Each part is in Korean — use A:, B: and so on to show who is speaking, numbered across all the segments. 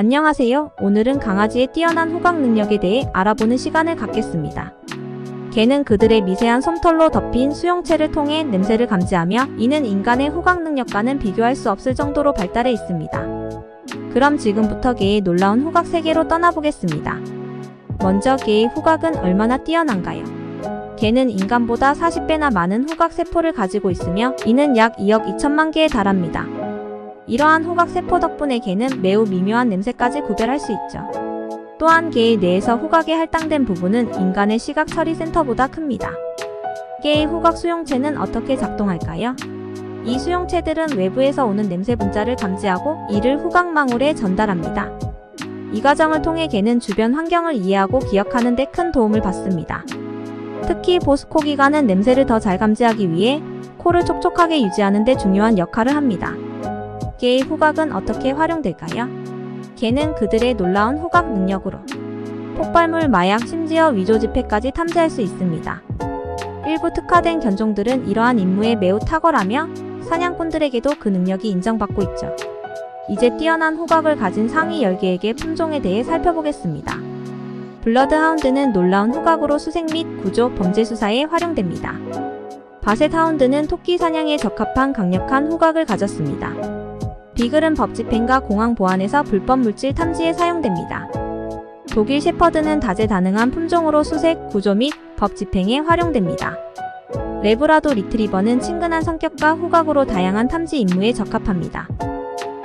A: 안녕하세요. 오늘은 강아지의 뛰어난 후각 능력에 대해 알아보는 시간을 갖겠습니다. 개는 그들의 미세한 솜털로 덮인 수용체를 통해 냄새를 감지하며 이는 인간의 후각 능력과는 비교할 수 없을 정도로 발달해 있습니다. 그럼 지금부터 개의 놀라운 후각 세계로 떠나보겠습니다. 먼저 개의 후각은 얼마나 뛰어난가요? 개는 인간보다 40배나 많은 후각 세포를 가지고 있으며 이는 약 2억 2천만 개에 달합니다. 이러한 후각 세포 덕분에 개는 매우 미묘한 냄새까지 구별할 수 있죠. 또한 개의 뇌에서 후각에 할당된 부분은 인간의 시각 처리 센터보다 큽니다. 개의 후각 수용체는 어떻게 작동할까요? 이 수용체들은 외부에서 오는 냄새 분자를 감지하고 이를 후각망울에 전달합니다. 이 과정을 통해 개는 주변 환경을 이해하고 기억하는 데 큰 도움을 받습니다. 특히 보스코 기관은 냄새를 더 잘 감지하기 위해 코를 촉촉하게 유지하는 데 중요한 역할을 합니다. 개의 후각은 어떻게 활용될까요? 개는 그들의 놀라운 후각 능력으로 폭발물, 마약, 심지어 위조 지폐까지 탐지할 수 있습니다. 일부 특화된 견종들은 이러한 임무에 매우 탁월하며 사냥꾼들에게도 그 능력이 인정받고 있죠. 이제 뛰어난 후각을 가진 상위 10개에게 품종에 대해 살펴보겠습니다. 블러드하운드는 놀라운 후각으로 수색 및 구조, 범죄 수사에 활용됩니다. 바셋하운드는 토끼 사냥에 적합한 강력한 후각을 가졌습니다. 비글은 법 집행과 공항 보안에서 불법 물질 탐지에 사용됩니다. 독일 셰퍼드는 다재다능한 품종으로 수색, 구조 및 법 집행에 활용됩니다. 레브라도 리트리버는 친근한 성격과 후각으로 다양한 탐지 임무에 적합합니다.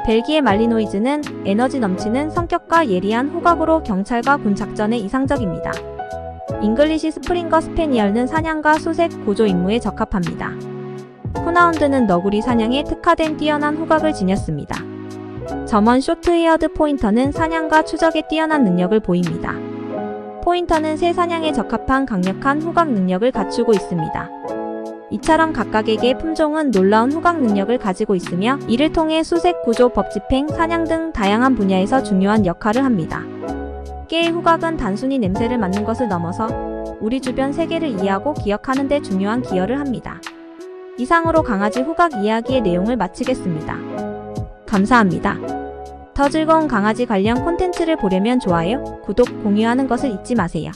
A: 벨기에 말리노이즈는 에너지 넘치는 성격과 예리한 후각으로 경찰과 군 작전에 이상적입니다. 잉글리시 스프링거 스페니얼은 사냥과 수색, 구조 임무에 적합합니다. 후나운드는 너구리 사냥에 특화된 뛰어난 후각을 지녔습니다. 점원 쇼트헤어드 포인터는 사냥과 추적에 뛰어난 능력을 보입니다. 포인터는 새 사냥에 적합한 강력한 후각 능력을 갖추고 있습니다. 이처럼 각각에게 품종은 놀라운 후각 능력을 가지고 있으며 이를 통해 수색, 구조, 법 집행, 사냥 등 다양한 분야에서 중요한 역할을 합니다. 깨의 후각은 단순히 냄새를 맡는 것을 넘어서 우리 주변 세계를 이해하고 기억하는 데 중요한 기여를 합니다. 이상으로 강아지 후각 이야기의 내용을 마치겠습니다. 감사합니다. 더 즐거운 강아지 관련 콘텐츠를 보려면 좋아요, 구독, 공유하는 것을 잊지 마세요.